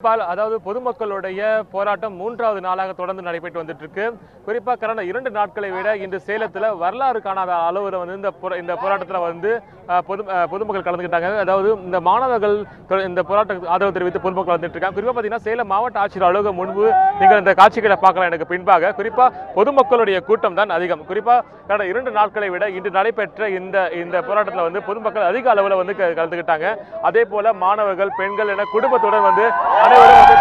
பால் அதாவது பொதுமக்களுடைய போராட்டம் மூன்றாவது நாளாக தொடர்ந்து நடைபெற்று வந்துட்டு இருக்கு குறிப்பா கடந்த இரண்டு நாட்களை விட இன்று சேலத்துல வரலாறு காணாத அளவில் வந்து இந்த போரா- இந்த போராட்டத்தில் வந்து பொது பொதுமக்கள் கலந்துக்கிட்டாங்க. அதாவது இந்த மாணவர்கள் இந்த போராட்டத்துக்கு ஆதரவு தெரிவித்து பொதுமக்கள் வந்துட்டு இருக்காங்க குறிப்பா பாத்தீங்கன்னா சேலம் மாவட்ட ஆட்சியர் அலுவலகம் முன்பு நீங்கள் இந்த காட்சிகளை பார்க்கலாம் எனக்கு பின்பாக. குறிப்பா பொதுமக்களுடைய கூட்டம் தான் அதிகம். குறிப்பா கடந்த இரண்டு நாட்களை விட இன்று நடைபெற்ற இந்த இந்த போராட்டத்தில் வந்து பொதுமக்கள் அதிக அளவில் வந்து க- கலந்துக்கிட்டாங்க. அதே போல மாணவர்கள் பெண்கள் என குடும்பத்துடன் வந்து அனைவரும் வந்து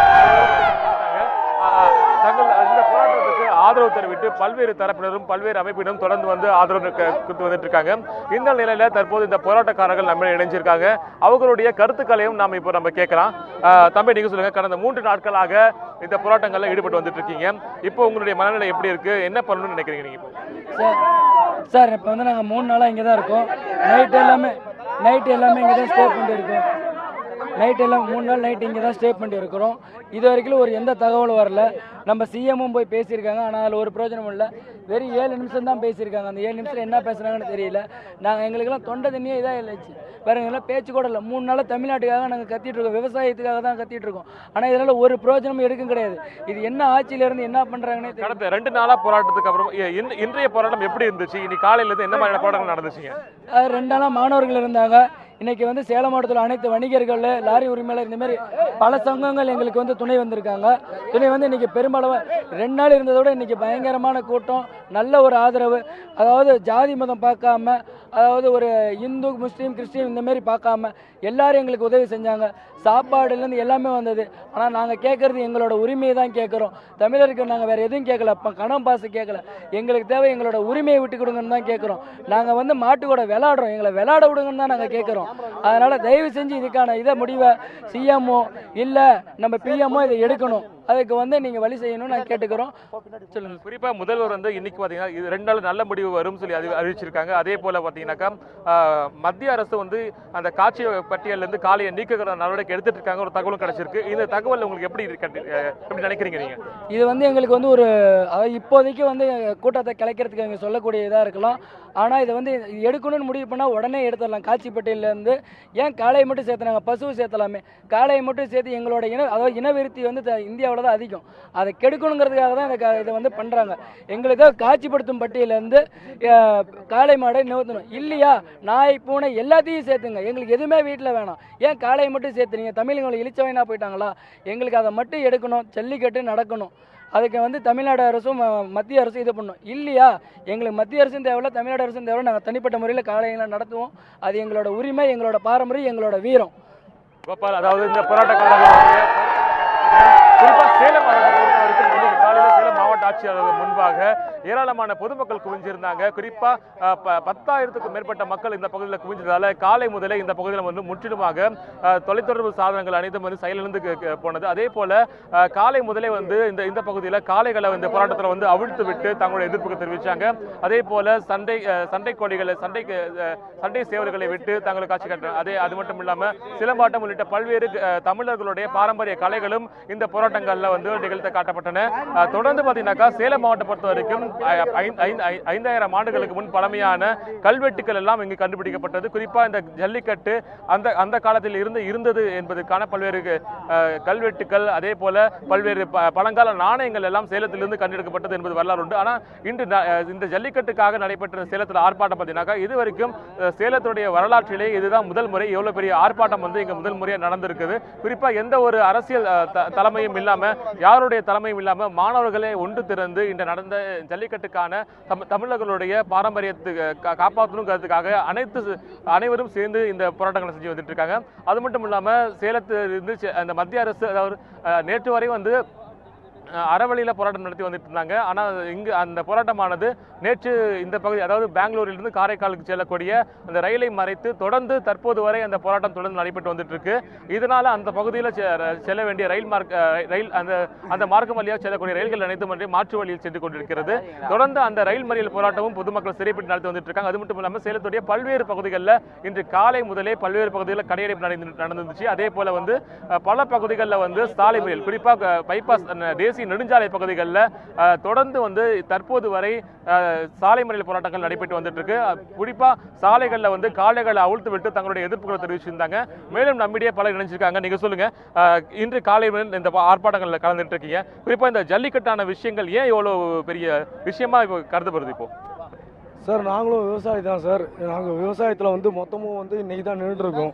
தங்கள் இந்த போராட்டத்துக்கு ஆதரவு தெரிவித்து பல்வேறு தரப்பினரும் பல்வேறு அமைப்பினரும் தொடர்ந்து வந்து ஆதரவு கொடுத்து வந்துட்டு இருக்காங்க இந்த நிலையில தற்போது இந்த போராட்டக்காரர்கள் நம்ம இணைஞ்சிருக்காங்க. அவர்களுடைய கருத்துக்களையும் நாம் இப்போ நம்ம கேட்கலாம். தம்பி நீங்க சொல்லுங்க. கடந்த மூன்று நாட்களாக இந்த போராட்டங்கள்ல ஈடுபட்டு வந்துட்டு இருக்கீங்க இப்போ உங்களுடைய மனநிலை எப்படி இருக்கு? என்ன பண்ணணும்னு நினைக்கிறீங்க நீங்க இப்போ? சார் சார் இப்போ வந்து நாங்கள் மூணு நாளாக இங்கே தான் இருக்கோம். நைட் எல்லாமே நைட் எல்லாமே இங்கே தான் ஸ்டே பண்ணிட்டு இருக்கோம். நைட் எல்லாம் மூணு நாள் நைட் இங்கே தான் ஸ்டே பண்ணிட்டு இருக்கிறோம் இது வரைக்கும் ஒரு எந்த தகவலும் வரல. நம்ம சிஎம்மும் போய் பேசியிருக்காங்க. ஆனால் அதில் ஒரு பிரயோஜனமும் இல்லை. வெறும் ஏழு நிமிஷம் தான் பேசியிருக்காங்க. அந்த ஏழு நிமிஷம் என்ன பேசுனாங்கன்னு தெரியல. நாங்கள் எங்களுக்கெல்லாம் தொண்டை தண்ணியே இதாக இல்லைச்சு. வேறு எங்கெல்லாம் பேச்சு கூட இல்லை. மூணு நாளாக தமிழ்நாட்டுக்காக நாங்கள் கத்திட்டு இருக்கோம். விவசாயத்துக்காக தான் கத்திட்டு இருக்கோம். ஆனால் இதனால் ஒரு பிரயோஜனமும் எடுக்கும் கிடையாது. இது என்ன ஆட்சியில இருந்து என்ன பண்ணுறாங்கன்னே கடந்த ரெண்டு நாளா போராட்டத்துக்கு அப்புறம் இன்றைய போராட்டம் எப்படி இருந்துச்சு? இன்னைக்கு காலையில இருந்து என்ன மாதிரியான போராட்டங்கள் நடந்துச்சுங்க? ரெண்டு நாளாக மாணவர்கள் இருந்தாங்க. இன்னைக்கு வந்து சேலம் மாவட்டத்தில் அனைத்து வணிகர்கள் லாரி உரிமையாளர் இந்த மாதிரி பல சங்கங்கள் எங்களுக்கு வந்து துணை வந்திருக்காங்க. துணை வந்து இன்னைக்கு பெரும்பாலும் ரெண்டு நாள் இருந்ததோட இன்னைக்கு பயங்கரமான கூட்டம் நல்ல ஒரு ஆதரவு. அதாவது ஜாதி மதம் பார்க்காம அதாவது ஒரு இந்து முஸ்லீம் கிறிஸ்டின் இந்த மாதிரி பார்க்காம எல்லாரும் எங்களுக்கு உதவி செஞ்சாங்க. சாப்பாடுலேருந்து எல்லாமே வந்தது. ஆனால் நாங்கள் கேட்குறது எங்களோட உரிமையை தான் கேட்குறோம் தமிழருக்கு நாங்கள் வேறு எதுவும் கேட்கல இப்போ கணம் பாசு கேட்கல எங்களுக்கு தேவை எங்களோட உரிமையை விட்டு கொடுங்கன்னு தான் கேட்குறோம் நாங்கள் வந்து மாட்டு கூட விளாடுறோம் எங்களை விளாட விடுங்கன்னு தான் நாங்கள் கேட்குறோம் அதனால் தயவு செஞ்சு இதுக்கான இதை முடிவை சிஎம்ஓ இல்லை நம்ம பிஎம்ஓ இதை எடுக்கணும். அதுக்கு வந்து நீங்கள் வழி செய்யணும்னு நான் கேட்டுக்கிறோம். சொல்லுங்கள் குறிப்பா முதல்வர் வந்து இன்னைக்கு பாத்தீங்கன்னா இது ரெண்டு நாள் நல்ல முடிவு வரும் சொல்லி அறி- அறிவிச்சிருக்காங்க. அதே போல பாத்தீங்கன்னாக்கா ஆஹ், மத்திய அரசு வந்து அந்த காட்சி பட்டியல்ல இருந்து காலையை நீக்குகிற நடவடிக்கை எடுத்துட்டு இருக்காங்க. ஒரு தகவலும் கிடைச்சிருக்கு. இந்த தகவல் உங்களுக்கு எப்படி எப்படி நினைக்கிறீங்க நீங்க? இது வந்து எங்களுக்கு வந்து ஒரு அதாவது இப்போதைக்கு வந்து கூட்டத்தை கலைக்கிறதுக்கு எங்க சொல்லக்கூடிய இதாக இருக்கலாம். ஆனால் இதை வந்து எடுக்கணும்னு முடிவு பண்ணால் உடனே எடுத்துடலாம். காட்சிப்பட்டியிலேருந்து ஏன் காளையை மட்டும் சேர்த்துனாங்க பசுவை சேர்த்தலாமே. காளையை மட்டும் சேர்த்து எங்களோட இன அதாவது இனவிருத்தி வந்து இந்தியாவில் தான் அதிகம். அதை கெடுக்கணுங்கிறதுக்காக தான் இந்த இதை வந்து பண்ணுறாங்க எங்களுக்கு காட்சிப்படுத்தும் பட்டியலேருந்து காளை மாடை நிறுத்தணும். இல்லையா? நாய் பூனை எல்லாத்தையும் சேர்த்துங்க. எங்களுக்கு எதுவுமே வீட்டில் வேணாம். ஏன் காளையை மட்டும் சேர்த்துறீங்க? தமிழங்களை இழிச்சவைனா போயிட்டாங்களா? எங்களுக்கு அதை மட்டும் எடுக்கணும். ஜல்லிக்கட்டு நடக்கணும். அதுக்கு வந்து தமிழ்நாடு அரசும் மத்திய அரசும் இது பண்ணணும். இல்லையா? எங்களுக்கு மத்திய அரசும் தேவையில்ல தமிழ்நாடு அரசும் தேவையில்ல. நாங்கள் தனிப்பட்ட முறையில் காலையெல்லாம் நடத்துவோம். அது எங்களோட உரிமை எங்களோட பாரம்பரியம் எங்களோட வீரம். கோபால் அதாவது இந்த போராட்ட சேலம் மாவட்டம் பொறுத்த வரைக்கும் இன்னைக்கு காலையில சேலம் முன்பாக ஏராளமான பொதுமக்கள் குவிஞ்சிருந்தாங்க. குறிப்பா ப- பத்தாயிரத்துக்கும் மேற்பட்ட மக்கள் இந்த பகுதியில் குவிஞ்சதால காலை முதலே இந்த பகுதியில் வந்து முற்றிலுமாக தொலைத்தொடர்பு சாதனங்கள் அனைத்தும் வந்து செயலிழந்து போனது. அதே போல காலை முதலே வந்து இந்த இந்த பகுதியில் காளைகளை இந்த போராட்டத்தில் வந்து அவிழ்த்து விட்டு தங்களுடைய எதிர்ப்புக்கு தெரிவிச்சாங்க. அதே போல சண்டை சண்டை கோழிகளை சண்டை சண்டை சேவல்களை விட்டு தங்களுக்கு காட்சி காட்டுறாங்க அதே அது மட்டும் இல்லாம சிலம்பாட்டம் உள்ளிட்ட பல்வேறு தமிழர்களுடைய பாரம்பரிய கலைகளும் இந்த போராட்டங்களில் வந்து நிகழ்த்த காட்டப்பட்டன. தொடர்ந்து பார்த்தீங்கன்னாக்கா பாத்தீங்கன்னாக்கா சேலம் மாவட்டம் பொறுத்த வரைக்கும் ஐந்தாயிரம் ஆண்டுகளுக்கு முன் பழமையான கல்வெட்டுகள் எல்லாம் இங்கு கண்டுபிடிக்கப்பட்டது. குறிப்பா இந்த ஜல்லிக்கட்டு அந்த அந்த காலத்தில் இருந்து இருந்தது என்பதற்கான பல்வேறு கல்வெட்டுகள் அதே போல பல்வேறு பழங்கால நாணயங்கள் எல்லாம் சேலத்திலிருந்து கண்டெடுக்கப்பட்டது என்பது வரலாறு உண்டு. ஆனா இன்று இந்த ஜல்லிக்கட்டுக்காக நடைபெற்ற சேலத்தில் ஆர்ப்பாட்டம் பார்த்தீங்கன்னாக்கா இது வரைக்கும் சேலத்துடைய வரலாற்றிலே இதுதான் முதல் முறை எவ்வளவு பெரிய ஆர்ப்பாட்டம் வந்து இங்க முதல் முறையாக நடந்திருக்குது. குறிப்பா எந்த ஒரு அரசியல் த- தலைமையும் இல்லாம யாருடைய தலைமையும் இல்லாம மாணவர்களே ஒன்று இருந்து இந்த நடந்த ஜல்லிக்கட்டுக்கான தம் தமிழர்களுடைய பாரம்பரியத்துக்கு காப்பாற்றணுங்கிறதுக்காக அனைத்து அனைவரும் சேர்ந்து இந்த போராட்டங்களை செஞ்சு வந்துட்டு இருக்காங்க. அது மட்டும் இல்லாம சேலத்திலிருந்து அந்த மத்திய அரசு அதாவது நேற்று வரை வந்து அறவழியில் போராட்டம் நடத்தி வந்துட்டு இருந்தாங்க. ஆனால் இங்கு அந்த போராட்டமானது நேற்று இந்த பகுதி அதாவது பெங்களூரிலிருந்து காரைக்காலுக்கு செல்லக்கூடிய அந்த ரயிலை மறைத்து தொடர்ந்து தற்போது வரை அந்த போராட்டம் தொடர்ந்து நடைபெற்று வந்துட்டு இருக்கு இதனால அந்த பகுதியில் செல்ல வேண்டிய ரயில் மார்க் ரயில் அந்த அந்த மார்க்கம் வழியாக செல்லக்கூடிய ரயில்கள் அனைத்தும் வந்து மாற்று வழியில் சென்று கொண்டிருக்கிறது. தொடர்ந்து அந்த ரயில் மறியல் போராட்டமும் பொதுமக்கள் சிறைப்பட்டு நடத்தி வந்துட்டு இருக்காங்க அது மட்டும் இல்லாமல் சேலத்துடைய பல்வேறு பகுதிகளில் இன்று காலை முதலே பல்வேறு பகுதிகளில் கடையடைப்பு நடந்து நடந்துச்சு அதே போல வந்து பல பகுதிகளில் வந்து சாலை மறியல் குறிப்பாக பைபாஸ் தேசிய தேசிய நெடுஞ்சாலை பகுதிகளில் தொடர்ந்து வந்து தற்போது வரை சாலை மறியல் போராட்டங்கள் நடைபெற்று வந்துட்டு இருக்கு சாலைகளில் வந்து காளைகளை அவிழ்த்து விட்டு தங்களுடைய எதிர்ப்புகளை தெரிவிச்சிருந்தாங்க. மேலும் நம்மிடையே பலர் இணைஞ்சிருக்காங்க. நீங்க சொல்லுங்க. இன்று காலை இந்த ஆர்ப்பாட்டங்களில் கலந்துட்டு இருக்கீங்க குறிப்பாக இந்த ஜல்லிக்கட்டான விஷயங்கள் ஏன் எவ்வளோ பெரிய விஷயமா இப்போ கருதப்படுது இப்போ? சார் நாங்களும் விவசாயி தான் சார். நாங்கள் விவசாயத்தில் வந்து மொத்தமும் வந்து இன்றைக்கி தான் நின்றுட்டுருக்கோம்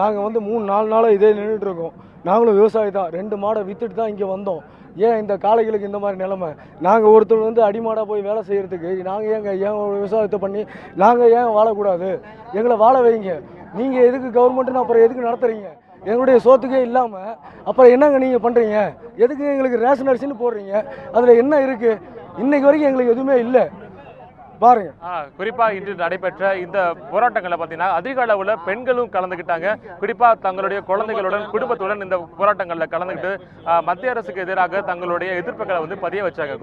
நாங்கள் வந்து மூணு நாலு நாளாக இதே நின்றுட்டுருக்கோம் நாங்களும் விவசாயி தான். ரெண்டு மாடை விற்றுட்டு தான் இங்கே வந்தோம். ஏன் இந்த காளைகளுக்கு இந்த மாதிரி நிலைமை? நாங்கள் ஒருத்தர் வந்து அடிமாடாக போய் வேலை செய்கிறதுக்கு நாங்கள் ஏங்க ஏன் விவசாயத்தை பண்ணி நாங்கள் ஏன் வாழக்கூடாது? எங்களை வாழ வைங்க. நீங்கள் எதுக்கு கவர்மெண்ட்டுன்னு அப்புறம் எதுக்கு நடத்துகிறீங்க எங்களுடைய சோத்துக்கே இல்லாமல் அப்புறம் என்னங்க நீங்கள் பண்ணுறீங்க எதுக்கு எங்களுக்கு ரேஷன் அரிசின்னு போடுறீங்க? அதில் என்ன இருக்குது இன்றைக்கு வரைக்கும் எங்களுக்கு எதுவுமே இல்லை. பாருங்க. ஆ, குறிப்பா இன்று நடைபெற்ற இந்த போராட்டங்களை பார்த்தீங்கன்னா அதிக அளவுல பெண்களும் கலந்துக்கிட்டாங்க குறிப்பா தங்களுடைய குழந்தைகளுடன் குடும்பத்துடன் இந்த போராட்டங்களில் கலந்துக்கிட்டு மத்திய அரசுக்கு எதிராக தங்களுடைய எதிர்ப்புகளை வந்து பதிய வச்சாங்க.